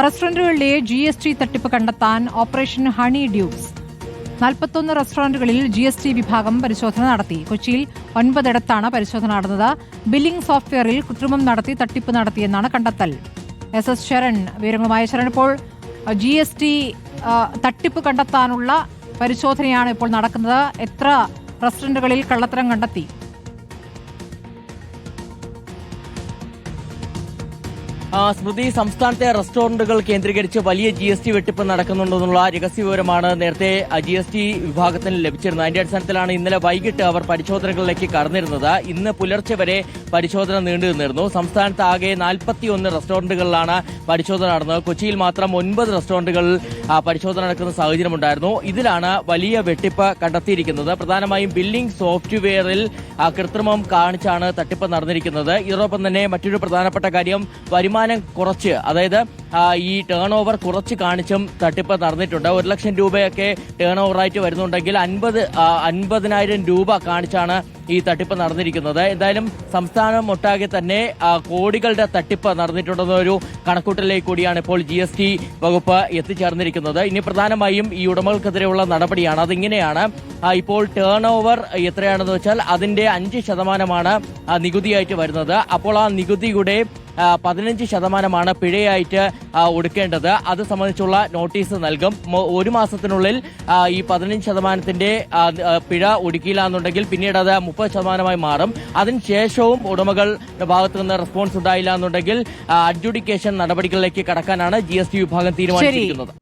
റെസ്റ്റോറന്റുകളിലെ G S T തട്ടിപ്പ് കണ്ടെത്താൻ operation honey dues. നാൽപ്പത്തൊന്ന് റെസ്റ്റോറന്റുകളിൽ ജി എസ് ടി വിഭാഗം പരിശോധന നടത്തി. കൊച്ചിയിൽ ഒൻപതിടത്താണ് പരിശോധന നടന്നത്. ബില്ലിംഗ് സോഫ്റ്റ്വെയറിൽ കൃത്രിമം നടത്തി തട്ടിപ്പ് നടത്തിയെന്നാണ് കണ്ടെത്തൽ. എസ് എസ് ശരൺ വിവരങ്ങളുമായി ശരൺ ഇപ്പോൾ ജി എസ് ടി തട്ടിപ്പ് കണ്ടെത്താനുള്ള പരിശോധനയാണ് ഇപ്പോൾ നടക്കുന്നത്. എത്ര റെസ്റ്റോറന്റുകളിൽ കള്ളത്തരം കണ്ടെത്തി? സ്മൃതി സംസ്ഥാനത്തെ റെസ്റ്റോറന്റുകൾ കേന്ദ്രീകരിച്ച് വലിയ ജി എസ് ടി വെട്ടിപ്പ് നടക്കുന്നുണ്ടെന്നുള്ള രഹസ്യ വിവരമാണ് നേരത്തെ ജി എസ് ടി വിഭാഗത്തിന് ലഭിച്ചിരുന്നത്. അതിന്റെ അടിസ്ഥാനത്തിലാണ് ഇന്നലെ വൈകിട്ട് അവർ പരിശോധനകളിലേക്ക് കടന്നിരുന്നത്. ഇന്ന് പുലർച്ചെ വരെ പരിശോധന നീണ്ടു നിന്നിരുന്നു. സംസ്ഥാനത്ത് ആകെ നാൽപ്പത്തിയൊന്ന് റെസ്റ്റോറന്റുകളിലാണ് പരിശോധന നടന്നത്. കൊച്ചിയിൽ മാത്രം ഒൻപത് റെസ്റ്റോറന്റുകളിൽ പരിശോധന നടക്കുന്ന സാഹചര്യമുണ്ടായിരുന്നു ഇതിലാണ് വലിയ വെട്ടിപ്പ് കണ്ടെത്തിയിരിക്കുന്നത്. പ്രധാനമായും ബില്ലിംഗ് സോഫ്റ്റ്വെയറിൽ കൃത്രിമം കാണിച്ചാണ് തട്ടിപ്പ് നടന്നിരിക്കുന്നത്. ഇതോടൊപ്പം തന്നെ മറ്റൊരു പ്രധാനപ്പെട്ട കാര്യം വരുമാനം കുറച്ച് അതായത് ഈ ടേൺ ഓവർ കുറച്ച് കാണിച്ചും തട്ടിപ്പ് നടന്നിട്ടുണ്ട്. ഒരു ലക്ഷം രൂപയൊക്കെ ടേൺ ഓവറായിട്ട് വരുന്നുണ്ടെങ്കിൽ അൻപത് അൻപതിനായിരം രൂപ കാണിച്ചാണ് ഈ തട്ടിപ്പ് നടന്നിരിക്കുന്നത്. എന്തായാലും സംസ്ഥാനം ഒട്ടാകെ തന്നെ കോടികളുടെ തട്ടിപ്പ് നടന്നിട്ടുണ്ടെന്നൊരു കണക്കൂട്ടലിലേക്ക് കൂടിയാണ് ഇപ്പോൾ ജി എസ് ടി വകുപ്പ് എത്തിച്ചേർന്നിരിക്കുന്നത്. ഇനി പ്രധാനമായും ഈ ഉടമകൾക്കെതിരെയുള്ള നടപടിയാണ്. അതിങ്ങനെയാണ് ഇപ്പോൾ ടേൺ ഓവർ എത്രയാണെന്ന് വെച്ചാൽ അതിന്റെ അഞ്ച് ശതമാനമാണ് നികുതിയായിട്ട് വരുന്നത്. അപ്പോൾ ആ നികുതിയുടെ പതിനഞ്ച് ശതമാനമാണ് പിഴയായിട്ട് ഒടുക്കേണ്ടത്. അത് സംബന്ധിച്ചുള്ള നോട്ടീസ് നൽകും. ഒരു മാസത്തിനുള്ളിൽ ഈ പതിനഞ്ച് ശതമാനത്തിന്റെ പിഴ ഒടുക്കിയില്ല എന്നുണ്ടെങ്കിൽ പിന്നീട് അത് മുപ്പത് ശതമാനമായി മാറും. അതിനുശേഷവും ഉടമകളുടെ ഭാഗത്തു നിന്ന് റെസ്പോൺസ് ഉണ്ടായില്ല എന്നുണ്ടെങ്കിൽ അഡ്ജുഡിക്കേഷൻ നടപടികളിലേക്ക് കടക്കാനാണ് ജി എസ് ടി വിഭാഗം തീരുമാനിച്ചിരിക്കുന്നത്.